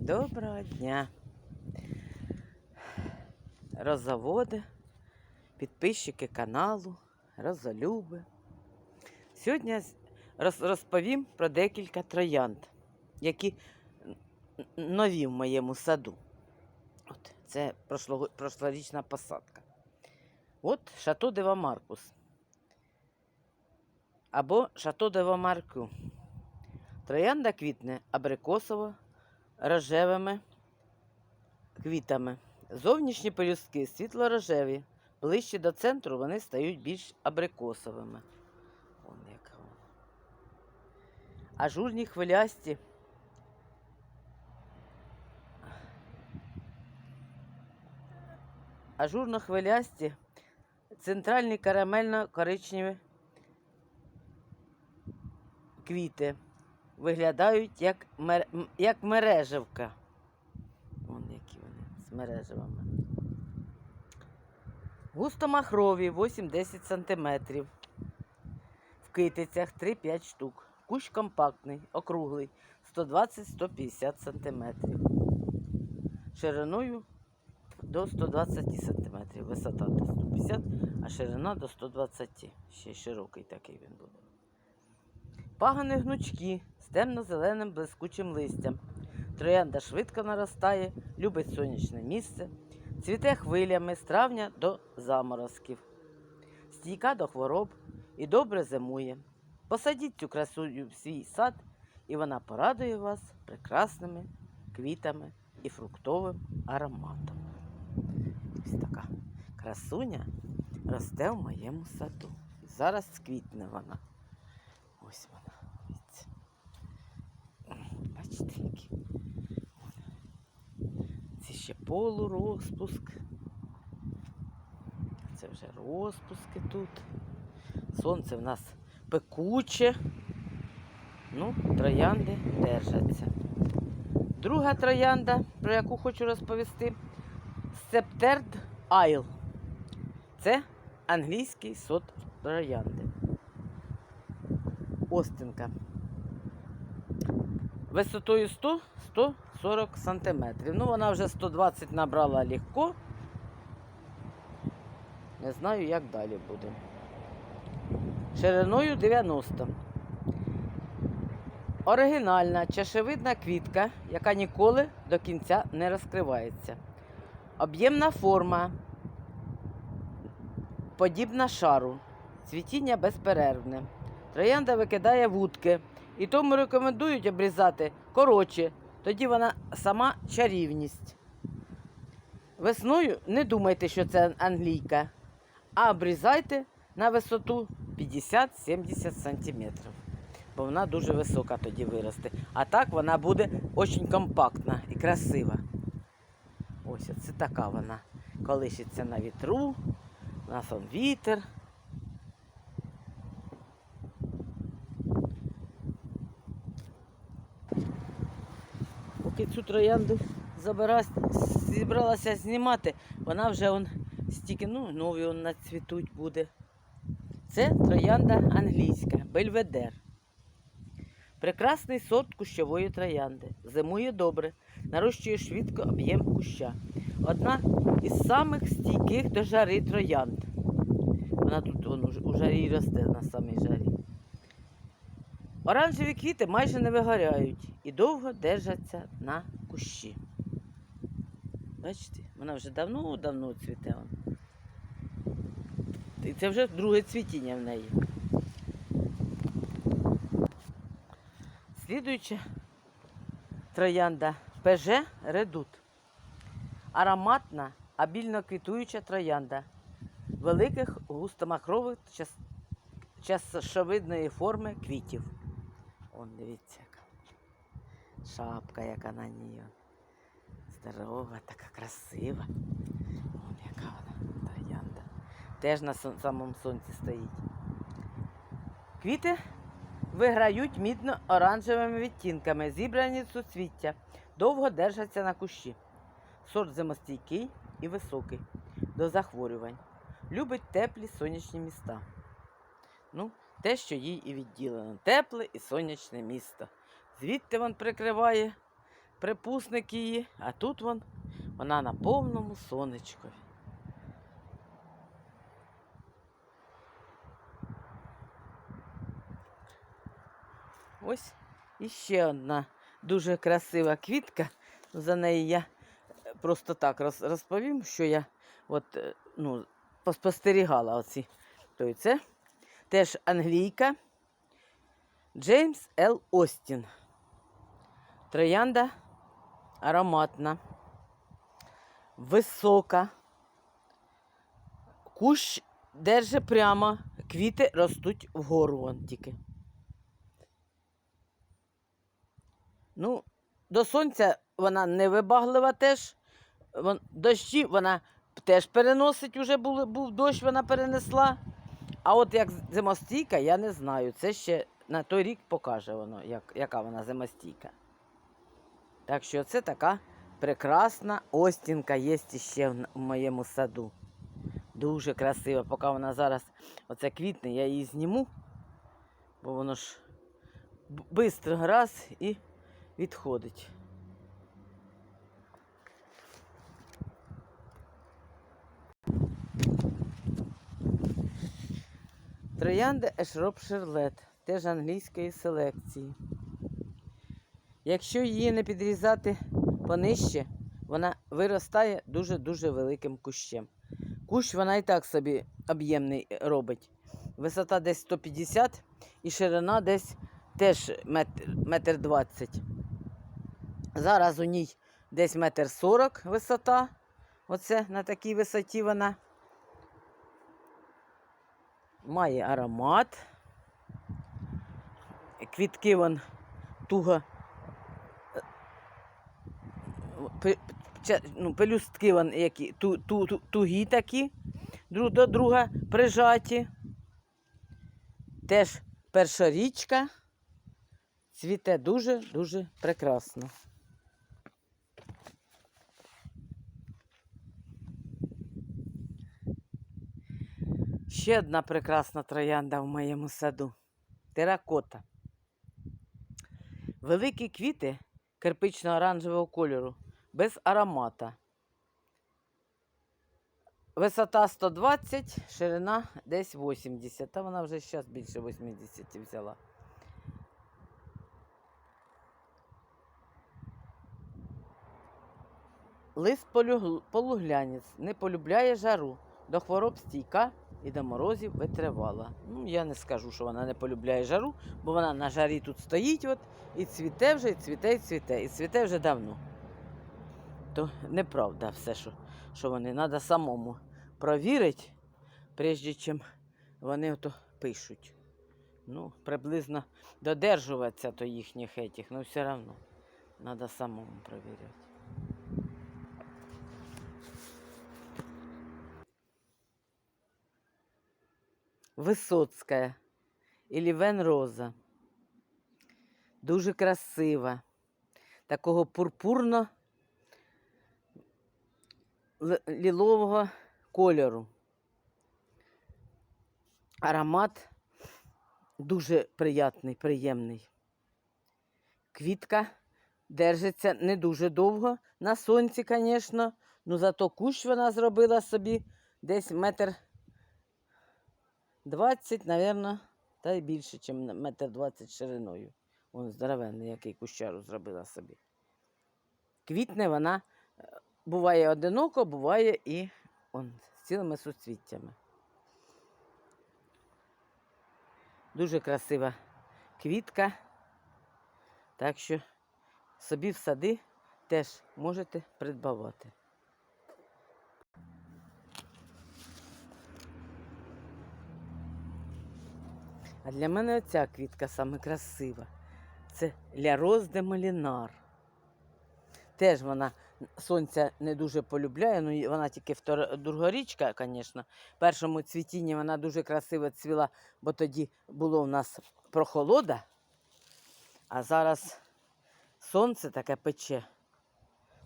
Доброго дня. Роззаводи, підписчики каналу, розолюби. Сьогодні розповім про декілька троянд, які нові в моєму саду. От, це прошлорічна посадка. От Шато Дева Маркус. Або Шато Дева Марку. Троянда квітне абрикосово рожевими квітами. Зовнішні пелюстки світло-рожеві. Ближче до центру вони стають більш абрикосовими. Ажурні хвилясті. Ажурно-хвилясті, центральні карамельно-коричневі квіти виглядають як, мер... як мережевка. Вон які вони з мережевами. Густомахрові 8-10 см. В китицях 3-5 штук. Кущ компактний, округлий, 120-150 см. Шириною до 120 см. Висота до 150, а ширина до 120. Ще широкий такий він буде. Пагани гнучкі з темно-зеленим блискучим листям. Троянда швидко наростає, любить сонячне місце, цвіте хвилями з травня до заморозків, стійка до хвороб і добре зимує. Посадіть цю красуню в свій сад, і вона порадує вас прекрасними квітами і фруктовим ароматом. Ось така красуня росте в моєму саду. Зараз сквітне вона. Ось вона. Бачите. Це ще полурозпуск. Це вже розпуски тут. Сонце в нас пекуче. Ну, троянди держаться. Друга троянда, про яку хочу розповісти, Септерд Айл. Це англійський сорт троянди. Остинка. Висотою 100-140 сантиметрів. Ну, вона вже 120 набрала легко. Не знаю, як далі буде. Шириною 90. Оригінальна чашевидна квітка, яка ніколи до кінця не розкривається. Об'ємна форма, подібна шару. Цвітіння безперервне. Троянда викидає вудки. І тому рекомендують обрізати коротше, тоді вона сама чарівність. Весною не думайте, що це англійка, а обрізайте на висоту 50-70 см. Бо вона дуже висока тоді виросте. А так вона буде дуже компактна і красива. Ось це така вона колишиться на вітру. У нас он вітер. Поки цю троянду забиралась, зібралася знімати, вона вже он стільки, ну, нові он нацвітуть буде. Це троянда англійська, бельведер. Прекрасний сорт кущової троянди. Зимує добре, нарощує швидко об'єм куща. Одна із самих стійких до жари троянд. Вона тут вон, у- у жарі росте на самій жарі. Оранжеві квіти майже не вигоряють і довго держаться на кущі. Бачите, вона вже давно-давно цвіте. І це вже друге цвітіння в неї. Слідуюча троянда ПЖ Редут. Ароматна, обільно квітуюча троянда великих густомахрових час... чашовидної форми квітів. Он дивіться, яка шапка, яка на ній. Здорова, така красива. Вон яка вона троянда. Теж на самому сонці стоїть. Квіти виграють мідно-оранжевими відтінками, зібрані суцвіття, довго держаться на кущі. Сорт зимостійкий і високий до захворювань. Любить теплі сонячні міста. Ну, те, що їй і відділено. Тепле і сонячне місто. Звідти вон прикриває припусник її, а тут вон вона на повному сонечкові. Ось іще одна дуже красива квітка. За неї я е, просто так розповім, що я от, е, ну, поспостерігала оці. То це теж англійка Джеймс Л. Остін. Троянда ароматна, висока. Кущ держи прямо, квіти ростуть вгору вон тільки. Ну, до сонця вона невибаглива теж. Дощі вона теж переносить, уже був, дощ, вона перенесла. А от як зимостійка, я не знаю. Це ще на той рік покаже воно, як, яка вона зимостійка. Так що це така прекрасна остінка є ще в моєму саду. Дуже красива. Поки вона зараз оце квітне, я її зніму, бо воно ж швидко раз і відходить. Троянда Ешроп Шерлет, теж англійської селекції. Якщо її не підрізати понижче, вона виростає дуже-дуже великим кущем. Кущ вона і так собі об'ємний робить. Висота десь 150 і ширина десь теж метр, метр 20. Зараз у ній десь метр 40 висота. Оце на такій висоті вона. Має аромат. Квітки вон туго. Ну, пелюстки вон які, ту, ту, ту, тугі такі, друг до друга прижаті. Теж перша річка. Цвіте дуже-дуже прекрасно. Ще одна прекрасна троянда в моєму саду. Теракота. Великі квіти кирпично-оранжевого кольору, без аромата. Висота 120, ширина десь 80. Та вона вже зараз більше 80 взяла. Лист полуглянець, не полюбляє жару, до хвороб стійка і до морозів витривала. Ну, я не скажу, що вона не полюбляє жару, бо вона на жарі тут стоїть от, і цвіте вже, і цвіте, і цвіте, і цвіте вже давно. То неправда все, що, що вони треба самому провірити, прежде чим вони ото пишуть. Ну, приблизно додержуватися до їхніх етіх, але все одно треба самому провіряти. Висоцька или Венроза. Дуже красива. Такого пурпурно лілового кольору. Аромат дуже приятний, приємний. Квітка держиться не дуже довго на сонці, звісно. Ну зато кущ вона зробила собі десь метр 20, мабуть, та й більше, ніж метр 20 шириною. Вон здоровенний, який кущару зробила собі. Квітне вона е, буває одиноко, буває і он, з цілими суцвіттями. Дуже красива квітка. Так що собі в сади теж можете придбавати. А для мене оця квітка саме красива. Це Ля Роз де Молінар. Теж вона сонця не дуже полюбляє, ну вона тільки втора, другорічка, звісно. Першому цвітінні вона дуже красиво цвіла, бо тоді було в нас прохолода, а зараз сонце таке пече.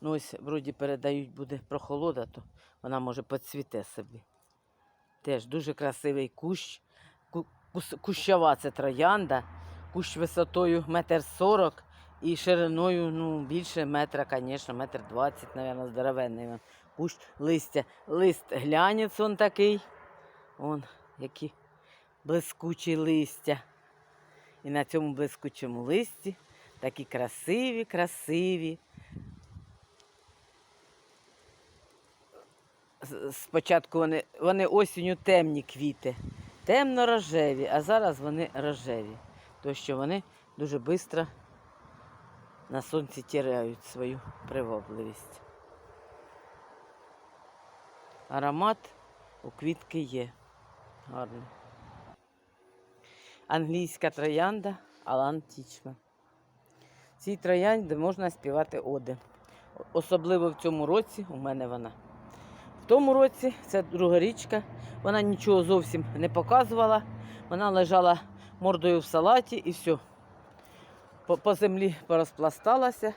Ну, ось вроді передають, буде прохолода, то вона може поцвіте собі. Теж дуже красивий кущ. Ку- Кущова це троянда, кущ висотою метр сорок, І шириною, ну, більше метра, звісно, метр двадцять, мабуть, здоровенний. Кущ листя. Лист глянець он такий. Он, які блискучі листя. І на цьому блискучому листі такі красиві, красиві. Спочатку вони, вони осінню темні квіти, темно-рожеві, а зараз вони рожеві. Тому що вони дуже швидко на сонці тіряють свою привабливість. Аромат у квітки є. Гарний. Англійська троянда Алан Тічма. Цій троянді можна співати оди. Особливо в цьому році у мене вона. Тому році це друга річка, вона нічого зовсім не показувала. Вона лежала мордою в салаті і все. По, по землі порозпласталася.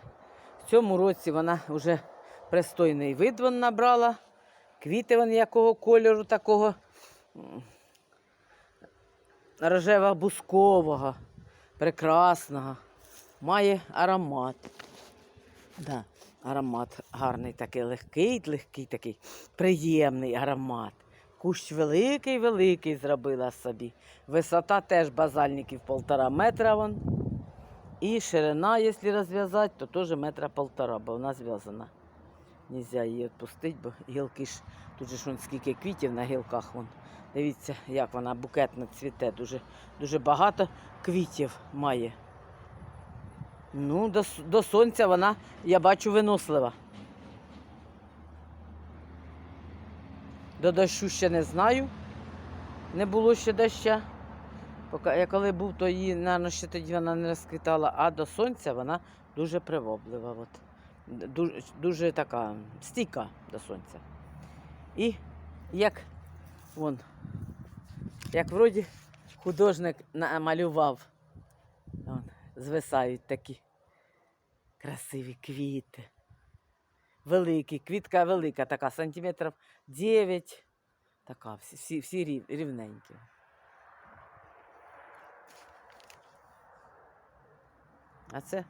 В цьому році вона вже пристойний вид вон набрала. Квіти вони якого кольору такого рожево-бускового, прекрасного. Має аромат. Да, аромат гарний, такий легкий, легкий такий, приємний аромат. Кущ великий, великий зробила собі. Висота теж базальників полтора метра. Вон. І ширина, якщо розв'язати, то теж метра полтора, бо вона зв'язана. Нельзя її відпустити, бо гілки ж, тут же ж вон скільки квітів на гілках. Вон. Дивіться, як вона букетно цвіте. Дуже, дуже багато квітів має. Ну, до, до сонця вона, я бачу, винослива. До дощу ще не знаю. Не було ще доща. Поки я коли був, то її, напевно, ще тоді вона не розквітала, а до сонця вона дуже приваблива. От. Дуже, дуже така стійка до сонця. І як вон, як вроді художник намалював, вон, звисають такі красиві квіти. Великі, квітка велика, така, сантиметрів 9. Така, всі, всі, рів- рівненькі. А це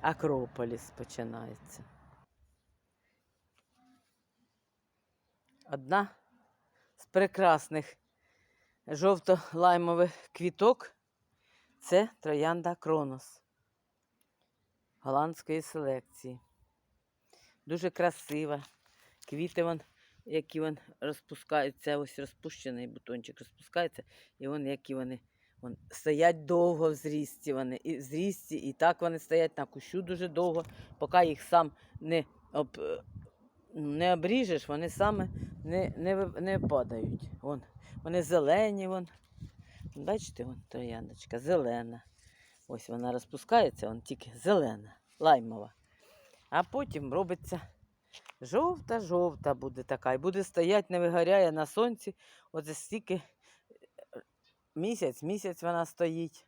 Акрополіс починається. Одна з прекрасних жовто-лаймових квіток це троянда Кронос голландської селекції. Дуже красива. Квіти, вон, які вон розпускаються, ось розпущений бутончик розпускається, і вон які вони вон, стоять довго в зрісті. Вони і в зрісті, і так вони стоять на кущу дуже довго, поки їх сам не об, не обріжеш, вони саме не, не, не падають. Вон, вони зелені. Вон. Бачите, вон трояндочка, зелена. Ось вона розпускається, вон тільки зелена, лаймова. А потім робиться жовта-жовта буде така. І буде стояти, не вигоряє на сонці. Оце стільки е, місяць, місяць вона стоїть.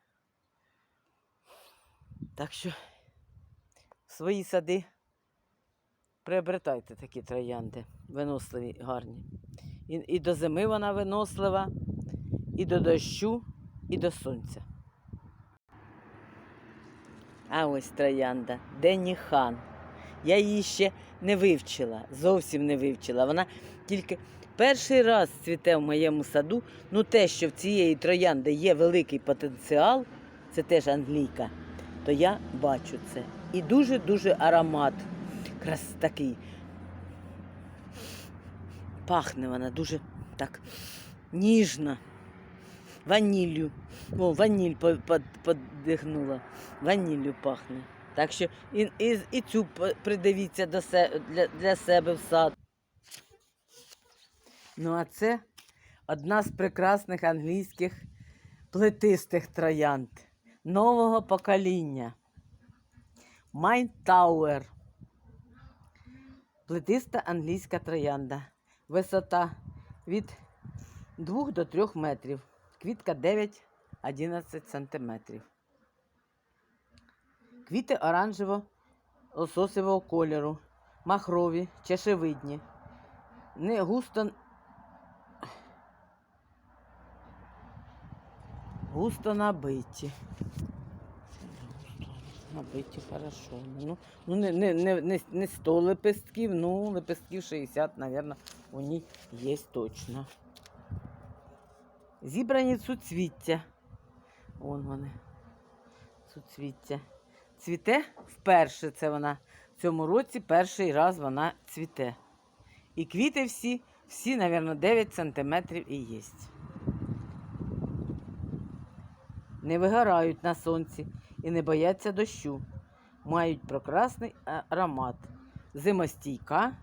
Так що свої сади приобретайте такі троянди, виносливі, гарні. І, і до зими вона винослива, і до дощу, і до сонця. А ось троянда, Денні хан. Я її ще не вивчила, зовсім не вивчила. Вона тільки перший раз цвіте в моєму саду. Ну, те, що в цієї троянди є великий потенціал, це теж англійка, то я бачу це. І дуже-дуже аромат. Крас такий. Пахне вона дуже так ніжно. Ваніллю. О, ваніль по- по- подихнула. Ваніллю пахне. Так що і, і, і цю придивіться до се, для, для себе в сад. Ну, а це одна з прекрасних англійських плетистих троянд нового покоління. Майнтауер. Плетиста англійська троянда. Висота від 2 до 3 метрів. Квітка 9-11 сантиметрів. Квіти оранжево лососевого кольору, махрові, чешевидні. Не густо. Густо набиті. набиті хорошо. Ну, ну не, не, не, не 100 лепестків, ну лепестків 60, мабуть, у ній є точно. Зібрані суцвіття. Вон вони. Суцвіття. Цвіте вперше це вона. В цьому році перший раз вона цвіте. І квіти всі, всі, мабуть, 9 сантиметрів і є. Не вигорають на сонці і не бояться дощу. Мають прекрасний аромат, зимостійка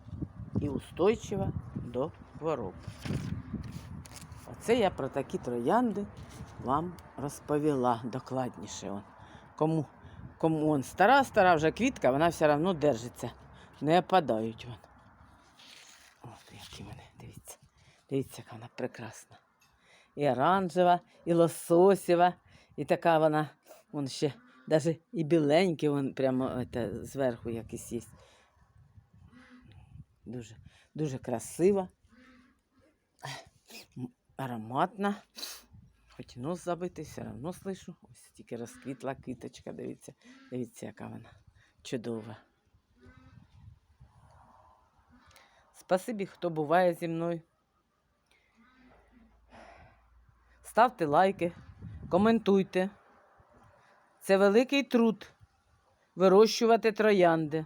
і устойчива до хвороб. Оце я про такі троянди вам розповіла докладніше. Он. Кому, кому он стара, стара вже квітка, вона все одно держиться. Не опадають вон. От які вони, дивіться. Дивіться, яка вона прекрасна. І оранжева, і лососєва, і така вона, вон ще навіть і біленькі, вон прямо это, зверху якісь є. Дуже, дуже красива, ароматна. Хоч нос забитий, все одно слышу. Ось тільки розквітла квіточка, дивіться, дивіться, яка вона чудова. Спасибі, хто буває зі мною. Ставте лайки, коментуйте. Це великий труд вирощувати троянди.